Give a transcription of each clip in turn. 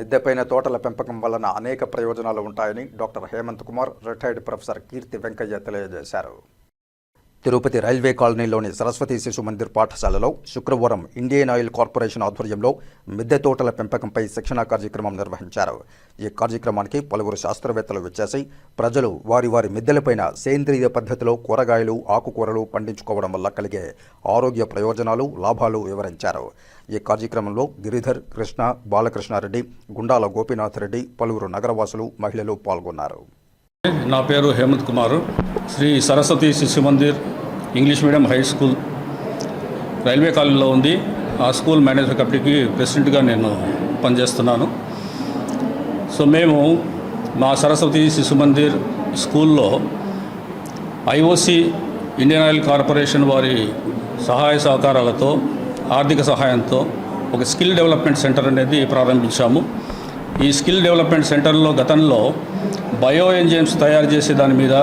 మిద్దెపైన తోటల పెంపకం వలన అనేక ప్రయోజనాలు ఉంటాయని doctor Hemant Kumar retired professor Keerthi Venkaiah తెలియజేశారు. తిరుపతి రైల్వే కాలనీలోని సరస్వతి శిశు మందిర్ పాఠశాలలో శుక్రవారం ఇండియన్ ఆయిల్ కార్పొరేషన్ ఆధ్వర్యంలో మిద్దె తోటల పెంపకంపై శిక్షణా కార్యక్రమం నిర్వహించారు. ఈ కార్యక్రమానికి పలువురు శాస్త్రవేత్తలు వచ్చేసి ప్రజలు వారి వారి మిద్దెలపైన సేంద్రియ పద్ధతిలో కూరగాయలు ఆకుకూరలు పండించుకోవడం వల్ల కలిగే ఆరోగ్య ప్రయోజనాలు లాభాలు వివరించారు. ఈ కార్యక్రమంలో గిరిధర్ కృష్ణ బాలకృష్ణారెడ్డి గుండాల గోపీనాథ్ రెడ్డి పలువురు నగరవాసులు మహిళలు పాల్గొన్నారు. నా పేరు Hemant Kumar. Shri Saraswati Shishu Mandir English medium high school. Railway కాలనీలో ఉంది. ఆ స్కూల్ మేనేజర్ కమిటీకి ప్రెసిడెంట్గా నేను పనిచేస్తున్నాను. సో మేము మా సరస్వతి శిశు మందిర్ స్కూల్లో ఐఓసి ఇండియన్ ఆయిల్ కార్పొరేషన్ వారి సహాయ సహకారాలతో ఆర్థిక సహాయంతో ఒక స్కిల్ డెవలప్మెంట్ సెంటర్ అనేది ప్రారంభించాము. ఈ స్కిల్ డెవలప్మెంట్ సెంటర్లో గతంలో బయో ఎంజైమ్స్ తయారు చేసే దాని మీద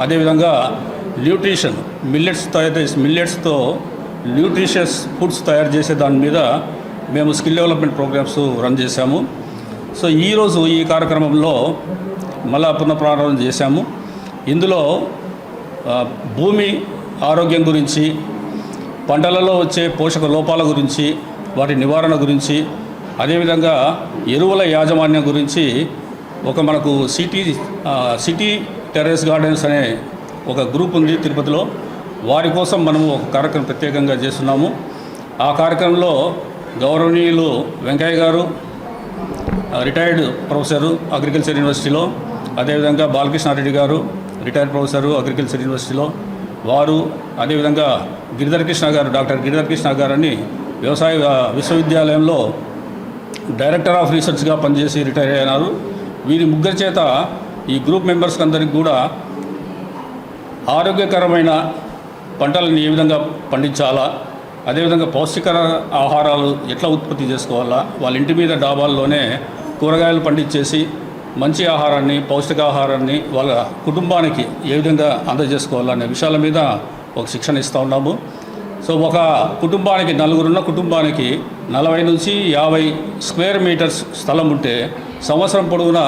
అదేవిధంగా న్యూట్రిషన్ మిల్లెట్స్ తయారు చేసి మిల్లెట్స్తో న్యూట్రిషియస్ ఫుడ్స్ తయారు చేసే దాని మీద మేము స్కిల్ డెవలప్మెంట్ ప్రోగ్రామ్స్ రన్ చేశాము. సో ఈరోజు ఈ కార్యక్రమంలో మళ్ళా పునఃప్రారంభం చేశాము. ఇందులో భూమి ఆరోగ్యం గురించి పంటలలో వచ్చే పోషక లోపాల గురించి వాటి నివారణ గురించి అదేవిధంగా ఎరువుల యాజమాన్యం గురించి ఒక మనకు సిటీ సిటీ టెర్రస్ గార్డెన్స్ అనే ఒక గ్రూప్ ఉంది తిరుపతిలో. వారి కోసం మనము ఒక కార్యక్రమం ప్రత్యేకంగా చేస్తున్నాము. ఆ కార్యక్రమంలో గౌరవనీయులు వెంకయ్య గారు రిటైర్డ్ ప్రొఫెసరు అగ్రికల్చర్ యూనివర్సిటీలో అదేవిధంగా బాలకృష్ణారెడ్డి గారు రిటైర్డ్ ప్రొఫెసరు అగ్రికల్చర్ యూనివర్సిటీలో వారు అదేవిధంగా గిరిధర్ కృష్ణ గారు డాక్టర్ గిరిధర్ కృష్ణ గారని వ్యవసాయ విశ్వవిద్యాలయంలో డైరెక్టర్ ఆఫ్ రీసెర్చ్గా పనిచేసి రిటైర్ అయినారు. వీరి ముగ్గురి చేత ఈ గ్రూప్ మెంబర్స్కి అందరికి కూడా ఆరోగ్యకరమైన పంటలను ఏ విధంగా పండించాలా అదేవిధంగా పౌష్టికర ఆహారాలు ఎట్లా ఉత్పత్తి చేసుకోవాలా వాళ్ళ ఇంటి మీద డాబాల్లోనే కూరగాయలు పండించేసి మంచి ఆహారాన్ని పౌష్టికాహారాన్ని వాళ్ళ కుటుంబానికి ఏ విధంగా అందజేసుకోవాలనే విషయాల మీద ఒక శిక్షణ ఇస్తూ ఉన్నాము. సో ఒక కుటుంబానికి నలుగురున్న కుటుంబానికి నలభై నుంచి యాభై స్క్వేర్ మీటర్స్ స్థలం ఉంటే సంవత్సరం పొడవునా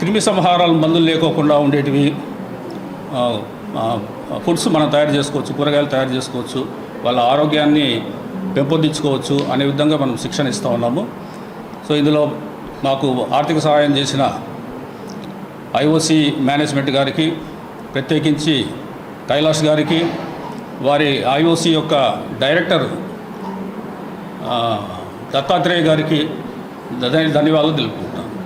క్రిమి సంహారాల మందులు లేకోకుండా ఉండేటివి ఫుడ్స్ మనం తయారు చేసుకోవచ్చు కూరగాయలు తయారు చేసుకోవచ్చు వాళ్ళ ఆరోగ్యాన్ని పెంపొందించుకోవచ్చు అనే విధంగా మనం శిక్షణ ఇస్తూ ఉన్నాము. సో ఇందులో మాకు ఆర్థిక సహాయం చేసిన ఐఓసి మేనేజ్మెంట్ గారికి ప్రత్యేకించి కైలాష్ గారికి వారి ఐఓసి యొక్క డైరెక్టర్ దత్తాత్రేయ గారికి ధన్యవాదాలు తెలుపుకుంటున్నాను